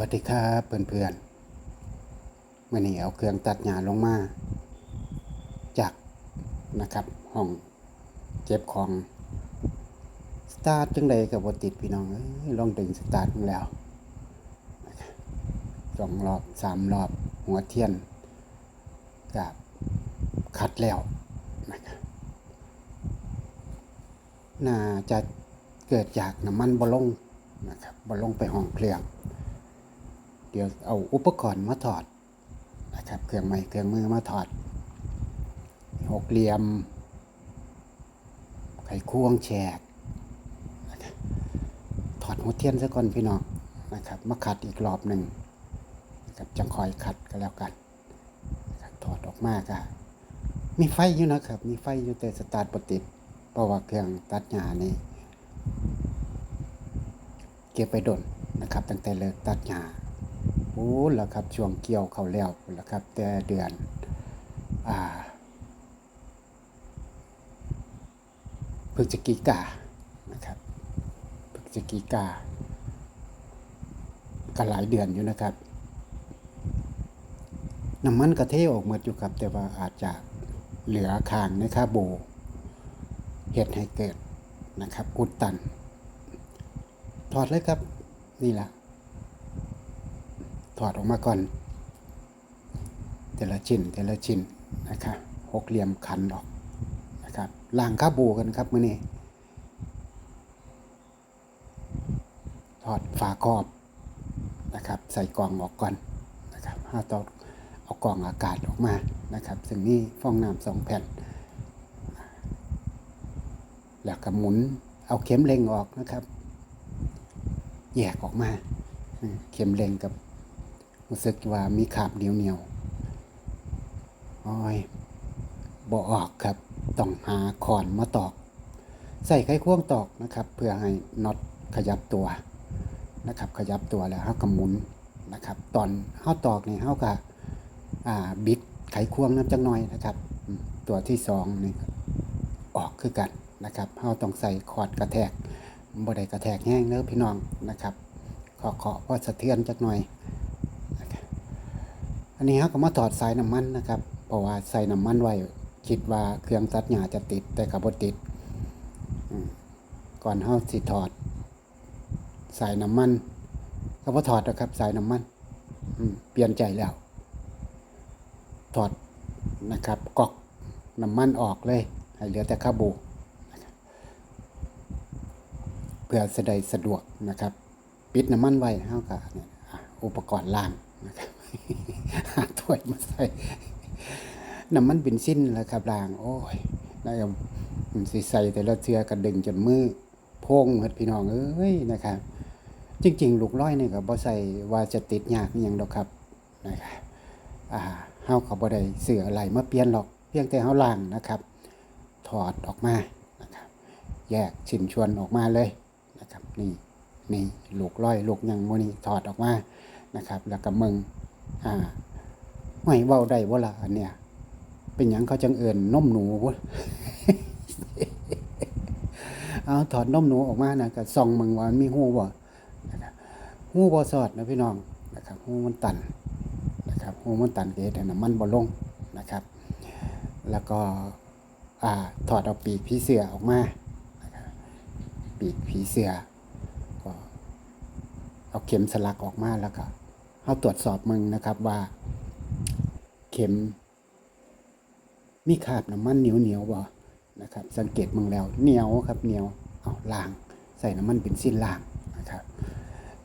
วัสดีครับเพื่อนๆมื่อนี้เอาเครื่องตัดหญ้าลงมา จากนะครับห้องเก็บของสตาร์ทจังใดกับบติดพี่น้องลองดึงสตาร์ทแล้วสองรอบสามรอบหัวเทียนกับขัดแล้วนะครับน่าจะเกิดจากน้ำมันบลลงนะครับบลงไปห้องเครื่อง เดี๋ยวเอาอุปกรณ์มาถอดนะครับ เครื่องไม้เครื่องมือมาถอด หกเหลี่ยม ไขควงแฉกถอดหัวเทียนซะก่อนพี่น้องนะครับ มาขัดอีกรอบหนึ่งนะครับจังคอยขัดก็แล้วกันถอดออกมาก็มีไฟอยู่นะครับ มีไฟอยู่แต่สตาร์ทปติด เพราะว่าเครื่องตัดหญ้านี่เก็บไปดนนะครับ ตั้งแต่เลิกตัดหญ้า โอ้แล้วครับช่วงเกี่ยวเขาแล้วแล้วครับ แต่เดือนอ่าพฤศจิกานะครับพฤศจิกาก็หลายเดือนอยู่นะครับน้ำมันกระเทออกหมดอยู่ครับ แต่ว่าอาจจะเหลือคางในคาโบเหตุให้เกิดนะครับอุดตัน ถอดเลยครับ นี่แหละ ถอดออกมาก่อน แต่ละชิ้นแต่ละชิ้นนะครับหกเหลี่ยมขันออกนะครับล้างข้าบูกันครับมื้อนี้ถอดฝาครอบนะครับ ใส่กล่องออกก่อนนะครับห้าตอกเอากล่องอากาศออกมานะครับ ซึ่งนี่ฟองน้ำสองแผ่น แล้วก็หมุนเอาเข็มเล็งออกนะครับ แยกออกมา เข็มเล็งกับ รู้สึกว่ามีขาบเหนียวเหนียวๆโอ้ยบ่ออกครับ ต้องหาขอนมาตอก ใส่ไขควงตอกนะครับ เพื่อให้น็อตขยับตัวนะครับ ขยับตัวแล้วเฮาก็หมุนนะครับ ตอนเฮาตอกนี่เฮาก็อ่าบิดไขควงน้ำจังหน่อยนะครับ ตัวที่สองนี่ออกคือกันนะครับเฮาต้องใส่คอดกระแทกบ่ได้กระแทกแห้งเด้อพี่น้องนะครับขอขอพอสะเทือนจักหน่อย นนี้เขาก็มาถอดสายน้ำมันนะครับ เพราะว่าใส่น้ำมันไว้คิดว่าเครื่องตัดหญ้าจะติดแต่กับบติด ก่อนเขาสิถอดสายน้ำมันเขาพอถอดนะครับสายน้ำมันอืเปลี่ยนใจแล้ว ถอดนะครับกอกน้ำมันออกเลยให้เหลือแต่คาบูนะครับเพื่อสะดสะดวกนะครับ ปิดน้ำมันไว้เท่ากับอุปกรณ์ล่างนะครับ หาถ้วยมาใส่น้ำมันเบนซินแล้วครับล่าง โอ้ยนะครับมันสิใส่แต่ละเทือกระดึงจนมือพงเหมดพี่น้องเอ้ยนะครับ จริง ๆ ลูกร้อยนี่ก็บ่ใส่ว่าจะติดยากอหยังดอกครับนะครับอ่าเฮาก็บ่ได้เสืออะไรมาเปลี่ยนหรอกเพียงแต่เฮาล้างนะครับ ถอดออกมานะครับ แยกชิ้นชวนออกมาเลยนะครับ นี่นี่ลูกร้อยลูกยังโมนี่ถอดออกมานะครับ แล้วก็มึง อ่าไม่เว้าได้บ่ล่ะอันเนี้ยเป็นหยังเขาจังเอิญนมหนูบ่เอาถอดนมหนูออกมานะก็ส่องมึงว่ามันมีหูบ่นะครับหูบ่สอดนะพี่น้องนะครับหูมันตันนะครับหูมันตันเกดน้ำมันบ่ลงนะครับ แล้วก็อ่าถอดเอาปีกผีเสือออกมาปีกผีเสือก็เอาเข็มสลักออกมาแล้วก็ เขาตรวจสอบมึงนะครับว่า เข็ม มีคราบน้ำมันเหนียวเหนียวบ่นะครับ สังเกตมึงแล้วเหนียวครับเหนียวเอาล้าง ใส่น้ำมันเป็นสิ้นล้างนะครับ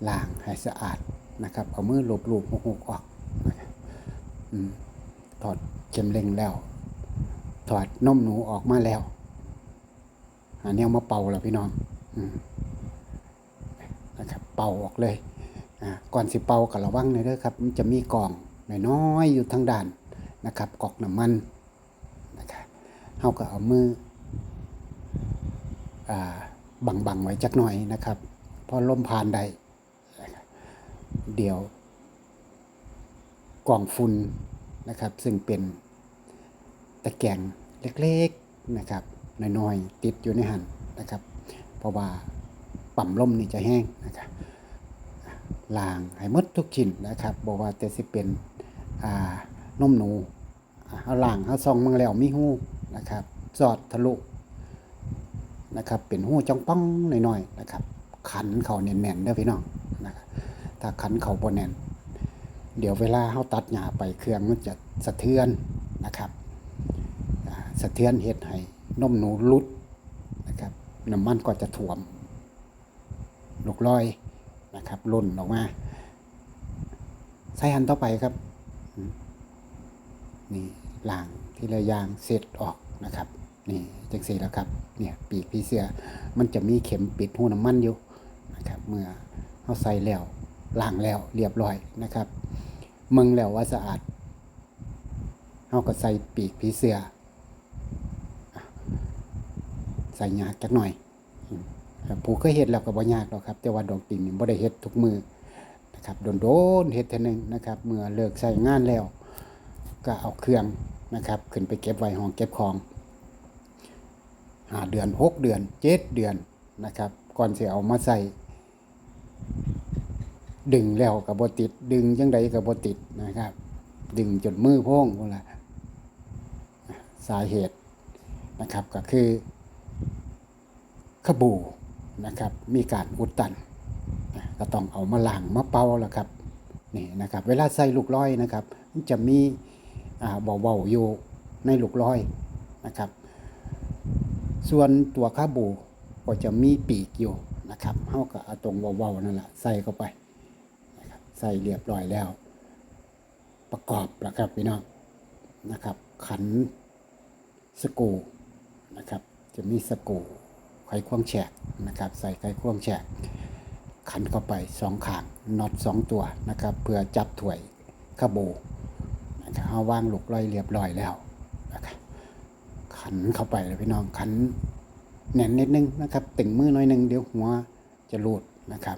ล้างให้สะอาดนะครับ เอามือลบลูบหกๆออกนะครับถอดเข็มเล็งแล้ว ถอดนมหนูออกมาแล้วอันนี้เอามาเป่าแล้วพี่น้องอนะครับ เป่าออกเลย ก่อนสิเป่ากับระวังหน่อยด้อครับ มันจะมีกล่องน้อยๆอยู่ทางด้านนะครับกอกน้ำมันนะครับเฮาก็เอามืออบังๆไว้จักหน่อยนะครับพอลมผ่านได้เดี๋ยวกล่องฝุ่นนะครับ ซึ่งเป็นตะแกรงเล็กๆนะครับน้อยๆติดอยู่ในหันนะครับ เพราะว่าปั๊มลมนี่จะแห้งนะครับ ล้างให้หมดทุกชิ้นนะครับบ่ว่าแต่สิเป็นอ่านมหนูอ่าเฮาล้างเฮาส่องมึงแล้วมีหูนะครับสอดทะลุนะครับเป็นหูจ้องป้องหน่อยๆนะครับ ขันเขาแน่นๆเด้อพี่น้องนะครับถ้าขันเขาบ่แน่น เดี๋ยวเวลาเฮาตัดหญ้าไปเครื่องมันจะสะเทือนนะครับสะเทือนเฮ็ดให้นมหนูหลุดนะครับน้ำมันก็จะท่วมลูกลอย นะครับล่นออกมาใส่หันต่อไปครับ นี่ล่างที่ระยางเสร็จออกนะครับ นี่จังสีแล้วครับ เนี่ยปีกพี่เสือมันจะมีเข็มปิดหูน้ำมันอยู่นะครับ เมื่อเขาใส่แล้วล้างแล้วเรียบร้อยนะครับมึงแล้วว่าสะอาดเขาก็ใส่ปีกพีเสือ ใส่ยากจักหน่อย ผู้เคยเฮ็ดแล้วก็บ่ยากหรอกครับ แต่ว่าดอกติ่งนี่บ่ได้เฮ็ดทุกมือนะครับโดนๆเฮ็ดเท่อนึงนะครับ เมื่อเลิกใช้งานแล้ว ก็เอาเครื่องนะครับ ขึ้นไปเก็บไว้ห้องเก็บของหาเดือนหกเดือนเจ็ดเดือนนะครับ ก่อนสิเอามาใส่ดึงแล้วก็บ่ติด ดึงจังใดก็บ่ติดนะครับ ดึงจนมือพ่งพุ่นล่ะสาเหตุนะครับก็คือขบู นะครับ มีการอุดตันก็ต้องเอามาล้างมาเป่าแล้วครับนี่นะครับ เวลาใส่ลูกร้อยนะครับ มันจะมีอ่าเบาๆอยู่ในลูกร้อยนะครับ ส่วนตัวขาบูก็จะมีปีกอยู่นะครับเฮาก็เอาตรงเบาๆนั่นแหละใส่เข้าไปนะครับใส่เรียบร้อยแล้ว ประกอบแล้วครับพี่น้องนะครับ ขันสกูนะครับ จะมีสกู ไขควงแฉกนะครับใส่ไขควงแฉกขันเข้าไปสองขางน็อตสองตัวนะครับเพื่อจับถ่วยขบูนะครับเอาวางหลูกร้อยเรียบร้อยแล้วนะครับขันเข้าไปเลยพี่น้องขันแน่นนิดนึงนะครับตึงมือหน่อยนึงเดี๋ยวหัวจะรูดนะครับ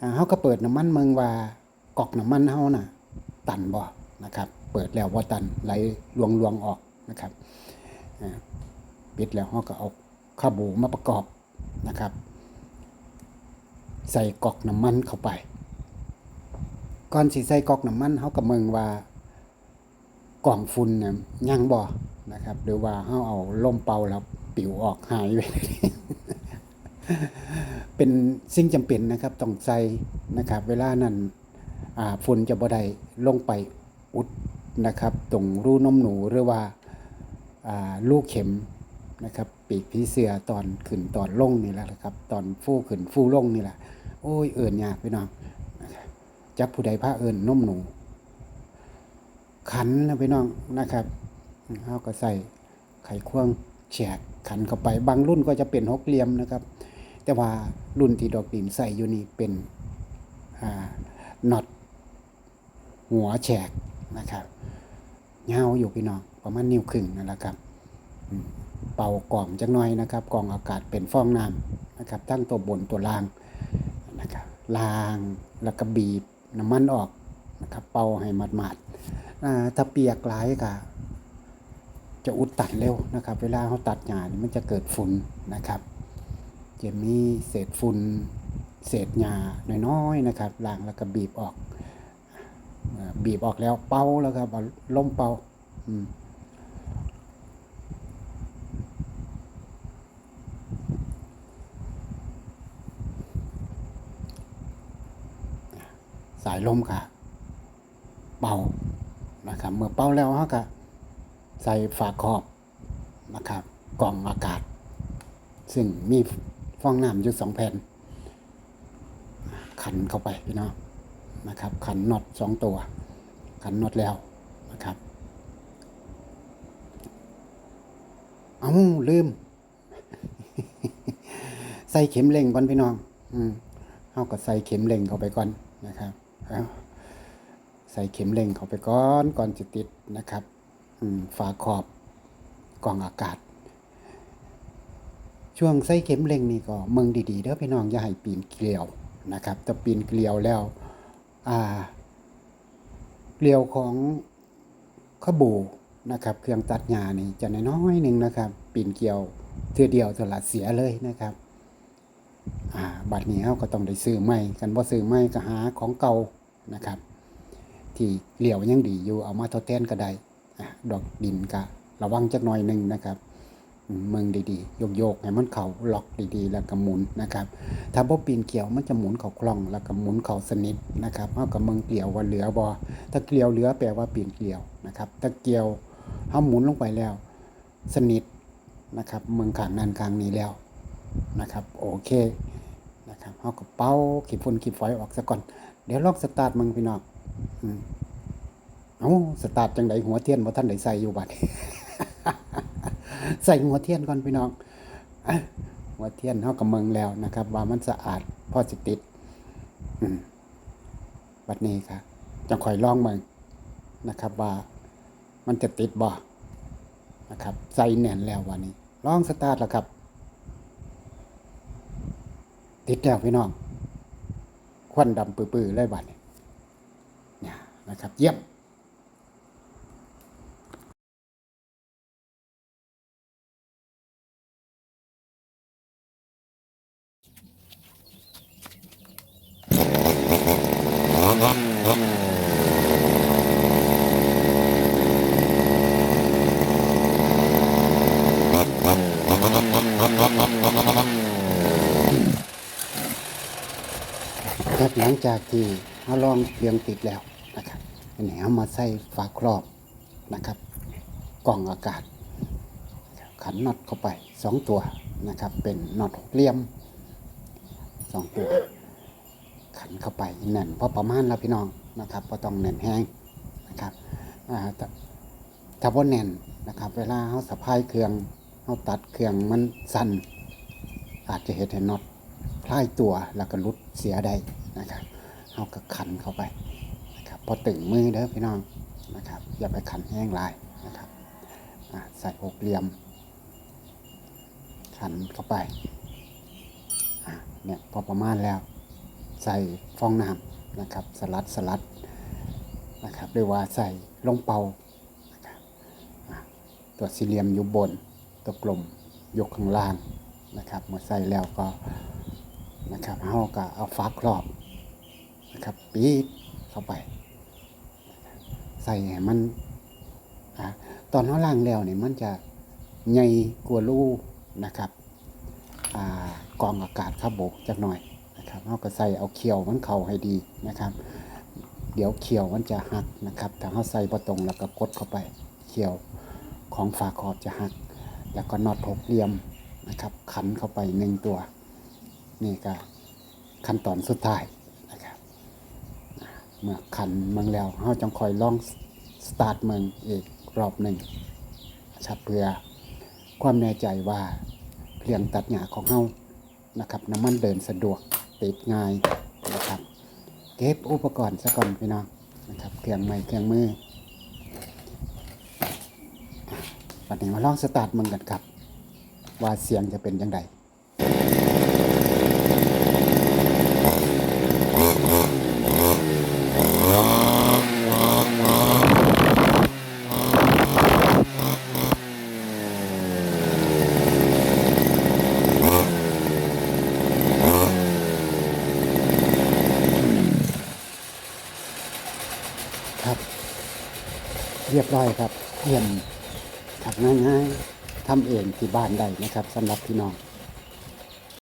อ่าเขาก็เปิดน้ำมันเมืองว่ากอกน้ำมันเฮาน่ะตันบ่นะครับเปิดแล้วว่าตันไหลลวงลวงๆออกนะครับปิดแล้วเขาก็เอา ข้าวบูมาประกอบนะครับ ใส่กอกน้ำมันเข้าไป ก่อนสิใส่กอกน้ำมันเขาก็เมืองว่ากล่องฝุ่นเนี่ยยังบ่นะครับ หรือว่าเขาเอาล่มเป่าแล้วปิวออกหายไปเป็นสิ่งจำเป็นนะครับต้องใส่นะครับ เวลานั้นฝุ่นจะบ่ได้ลงไปอุดนะครับ ตรงรูนมหนูหรือว่าอ่าลูกเข็ม นะครับ ปีกผีเสือตอนขึ้นตอนลงนี่แหละครับ ตอนฟูขึ้นฟูลงนี่แหละโอ้ยเอิ่นยากพี่น้องจับผู้ใดพาเอิ่นนมหนู ขันนะพี่น้องนะครับเขาก็ใส่ไขควงแฉกขันเข้าไปบางรุ่นก็จะเป็นหกเหลี่ยมนะครับ แต่ว่ารุ่นที่ดอกดินใส่อยู่นี่เป็นน็อตหัวแฉกนะครับเงาอยู่พี่น้องประมาณนิ้วครึ่งนั่นแหละครับ เป่ากล่องจังหน่อยนะครับกล่องอากาศเป็นฟองน้ำนะครับทั้งตัวบนตัวล่างนะครับล้างแล้วก็บีบน้ำมันออกนะครับเป่าให้หมาดๆอ่าถ้าเปียกหลายก็จะอุดตันเร็วนะครับ เวลาเขาตัดหญ้านี่มันจะเกิดฝุ่นนะครับจะมีเศษฝุ่นเศษหญ้าน้อยๆนะครับล้างแล้วก็บีบออก บีบออกแล้วเป่าแล้วครับล่มเป่าายลมค่ะเป่านะครับเมื่อเป่าแล้วเขาก็ใส่ฝาครอบนะครับกล่องอากาศ ซึ่งมีฟองน้ำอยู่สองแผ่น ขันเข้าไปพี่น้องนะครับ ขันน็อตสองตัว ขันน็อตแล้วนะครับ เอาลืม ใส่เข็มเล็งก่อนพี่น้อง อืมเอาก็ใส่เข็มเล็งเข้าไปก่อนนะครับ ใส่เข็มเล็งเข้าไปก่อนก่อนจะติดนะครับฝาขอบกล่องอากาศ ช่วงใส่เข็มเล็งนี่ก็มืองดีๆเด้อพี่น้องอย่าให้ปีนเกลียวนะครับถ้าปีนเกลียวแล้วอ่าเกลียวของขบูนะครับ เครื่องตัดหญ้านี่จะน้อยหนึ่งนะครับ ปีนเกลียวเทือเดียวเท่าละเสียเลยนะครับอ่าบัดนี้เราก็ต้องได้ซื้อใหม่กันบ่ซื้อใหม่ก็หาของเก่า นะครับ ที่เหลียวยังดีอยู่เอามาทดแทนก็ได้ดอกดินก็ระวังจักหน่อยหนึ่งนะครับมเมืองดีๆ โยกๆให้มันเขาล็อกดีๆ แล้วก็หมุนนะครับ ถ้าบ่ปีนเกี่ยวมันจะหมุนเขาคล่อง แล้วก็หมุนเขาสนิทนะครับเฮาก็เมืองเกลียวว่าเหลือบ่ถ้าเกลียวเหลือแปลว่าปีนเกลียวนะครับถ้าเกลียวเฮาหมุนลงไปแล้ว สนิทนะครับ เมืองขางนั้นข้างนี้แล้วนะครับ โอเคนะครับเฮาก็เป่าขี้ฝุ่นขี้ฝอยออกซะก่อน เดี๋ยวลองสตาร์ทมึงพี่น้องอืมเอ้าสตาร์ทจังไดหัวเทียนบ่ทันได้ใส่อยู่บัดใส่หัวเทียนก่อนพี่น้องหัวเทียนเฮาก็เมืองแล้วนะครับ ว่ามันสะอาดพอสิติดบัดนี้ครับจะคอยลองเมืองนะครับ ว่ามันจะติดบ่นะครับ ใส่แน่นแล้ววันนี้ลองสตาร์ทแล้วครับ ติดแล้วพี่น้อง ควันดำปื้อๆเลยบัดนี้เนี่ยนะครับ เยี่ยม ครับหลังจากที่เราลองเรียงติดแล้วนะครับอันนี้เอามาใส่ฝาครอบนะครับ กล่องอากาศ ขันน็อตเข้าไปสองตัวนะครับ เป็นน็อตหกเหลี่ยมสองตัว ขันเข้าไปแน่นพอประมาณแล้วพี่น้องนะครับพอต้องแน่นแห้งนะครับอ่าถ้าว่าแน่นนะครับ เวลาเขาสะพายเครื่องเขาตัดเครื่องมันสั่นอาจจะเห็นให้น็อตคลายตัวแล้วก็ลุดเสียได้ นะครับเอาก็ขันเข้าไปนะครับพอตึงมือเด้อพี่น้องนะครับอย่าไปขันแห้งลายนะครับใส่อกเหลี่ยม ขันเข้าไปเนี่ยพอประมาณแล้ว ใส่ฟองน้ำนะครับ สลัดสลัดนะครับหรือว่าใส่ลงเป่านะครับตัวสี่เหลี่ยมอยู่บน ตัวกลมยกข้างล่างนะครับเมื่อใส่แล้วก็นะครับเฮาก็เอาฟ้าครอบ ครับปีดเข้าไป ใส่ให้มันอตอนเฮาล้างแล้วเนี่ยมันจะใหญ่กว่ารูนะครับอกองอากาศครับโบกจักหน่อยนะครับเฮาก็ใส่เอาเขียวมันเข้าให้ดีนะครับ เดี๋ยวเขียวมันจะหักนะครับถ้าเฮาใส่บ่ตรงแล้วก็กดเข้าไปเขียวของฝาครอบจะหัก แล้วก็น็อตหกเหลี่ยมนะครับ ขันเข้าไปหนึ่งตัว นี่ก็ขั้นตอนสุดท้าย เมื่อขันเมืองแล้วเราจังคอยลองสตาร์ทเมืองอีกรอบหนึ่งนะครับเพื่อความแน่ใจว่าเครื่องตัดหญ้าของเรานะครับน้ำมันเดินสะดวกติดง่ายนะครับเก็บอุปกรณ์ซะก่อนพี่น้องนะครับเครื่องไม้เครื่องมืออะวันนี้มาลองสตาร์ทเมืองกันครับ ว่าเสียงจะเป็นยังไง บร้อยครับเยี่ยมขับง่ายๆทำเองที่บ้านได้นะครับสำหรับพี่น้อง